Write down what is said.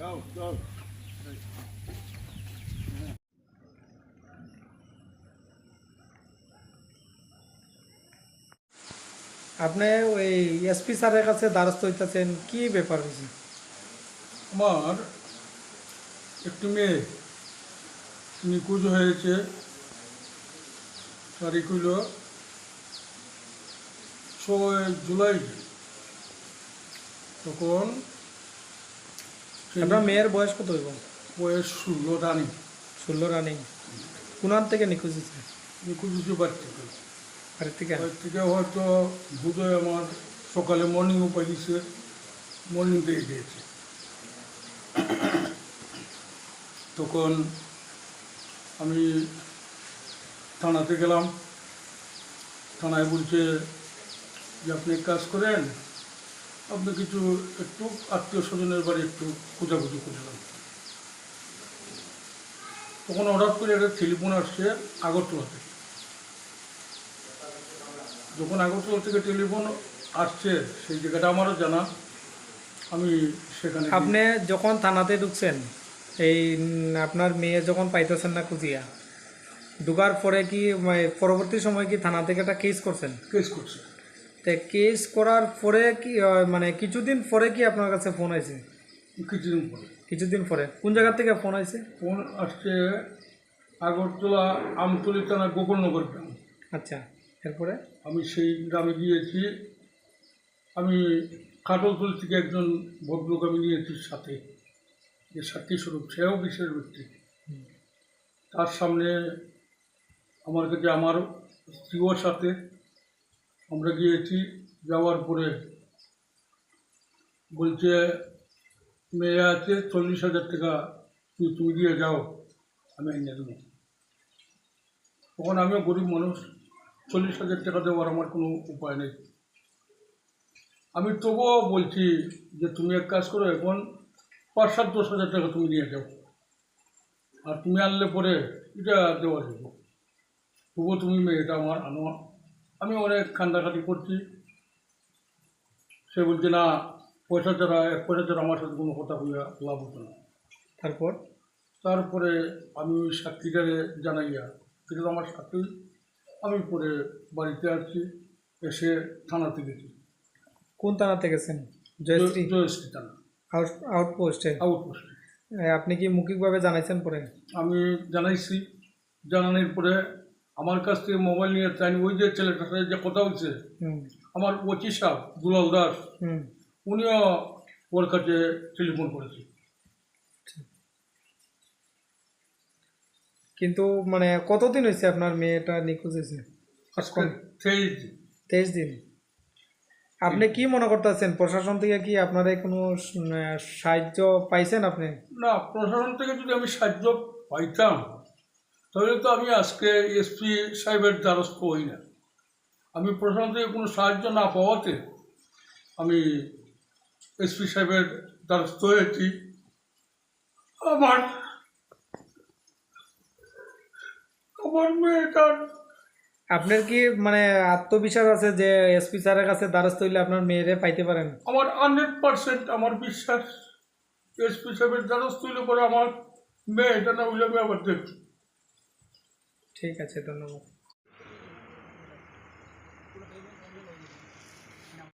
যাও যাও আপনি ওই এসপি স্যারের কাছে দ্বারস্থ হইতেছেন কি ব্যাপার হয়েছে আমার একটি মেয়ে নিখোঁজ হয়েছে। তারিখ হইল ছয় জুলাই। তখন আপনার মেয়ের বয়স কত হইব? বয়স ষোলো রানি। ষোলো রানিং। কোনার থেকে নিখোঁজ হয়েছে? নিখোঁজ হয়েছে বাড়ি থেকে। বাড়ির থেকে? বাড়ি থেকে হয়তো বোধহয় আমার সকালে মর্নিং মর্নিংও পাইছে মর্নিং থেকে গিয়েছে তখন আমি থানাতে গেলাম। থানায় বলছে যে আপনি কাজ করেন আপনি কিছু একটু আত্মীয় স্বজনের বাড়ি একটু খোঁজাখুঁজি করলাম তখন হঠাৎ করে একটা টেলিফোন আসছে আগরতলা থেকে। যখন আগরতলা থেকে টেলিফোন আসছে সেই জায়গাটা আমারও জানা। আমি সেখানে আপনি যখন থানাতে ঢুকছেন এই আপনার মেয়ে যখন পাইতেছেন না খুঁজিয়া ঢুকার পরে কি মানে, পরবর্তী সময় কি থানা থেকে একটা কেস করছেন? কেস করছে। তো কেস করার পরে কি মানে কিছুদিন পরে কি আপনার কাছে ফোন আছে কিছুদিন পরে। কিছুদিন পরে। কোন জায়গা থেকে ফোন আছে ফোন আসছে আগরতলা আমতলি থানা গোকুলনগর গ্রাম। আচ্ছা এরপরে? আমি সেই গ্রামে গিয়েছি। আমি কাটলতলি থেকে একজন ভদ্রলোক আমি নিয়েছি সাথে। যে সাক্ষী স্বরূপ সেও বিশেষ ব্যক্তি। তার সামনে আমার কাছে আমার স্ত্রীও সাথে। আমরা গিয়েছি যাওয়ার পরে বলছে, মেয়ে আছে, চল্লিশ হাজার টাকা তুই তুমি দিয়ে যাও, আমি এনে দেবো। তখন আমিও গরিব মানুষ, চল্লিশ হাজার টাকা দেওয়ার আমার কোনো উপায় নেই। আমি তবুও বলছি যে, তুমি এক কাজ করো, এখন পাঁচ, সাত, দশ হাজার টাকা তুমি নিয়ে যাও। আর তুমি আনলে পরে এটা দেওয়া যাব। তবুও তুমি মেয়েটা আমার আনো আমি অনেক কান্দাকাটি করছি। সে বলছে না পয়সা ছাড়া এক পয়সা ছাড়া আমার সাথে কোনো কথা হইয়া লাভ হতো না। তারপর? তারপরে আমি ওই সাক্ষীটারে জানাইয়া সেটা আমার সাক্ষী আমি পরে বাড়িতে আসছি এসে থানাতে গেছি। কোন থানাতে গেছেন? জয়শ্রী? জয়শ্রী থানা। আউট আউটপোস্টে? আউটপোস্টে। আপনি কি মৌখিকভাবে জানাইছেন পরে? আমি জানাইছি। জানানোর পরে আমার কাছ থেকে মোবাইল নিয়ে চাই ওই যে ছেলেটার সাথে যে কথা হচ্ছে আমার পঁচিশ সাপ দুলাল দাস উনিও ওর কাছে টেলিফোন করেছে। কিন্তু মানে কতদিন হয়েছে আপনার মেয়েটা নিখোঁজ হয়েছে? তেইশ দিন। তেইশ দিন। আপনি কি মনে করতেছেন প্রশাসন থেকে কি আপনারা কোনো সাহায্য পাইছেন আপনি? না প্রশাসন থেকে যদি আমি সাহায্য পাইতাম তাহলে তো আমি আজকে এসপি সাহেবের দ্বারস্থ হই না। আমি প্রশাসন থেকে কোনো সাহায্য না পাওয়াতে আমি এসপি সাহেবের দ্বারস্থ হয়েছি। আমার আমার মেয়েটার আপনার কি মানে আত্মবিশ্বাস আছে যে এসপি স্যারের কাছে দ্বারস্থ হইলে আপনার মেয়েরে পাইতে পারেন? আমার হান্ড্রেড পার্সেন্ট আমার বিশ্বাস এসপি সাহেবের দ্বারস্থ হইলে পরে আমার মেয়েটা না হইলে আমি আবার দেখছি ঠিক আছে ধন্যবাদ।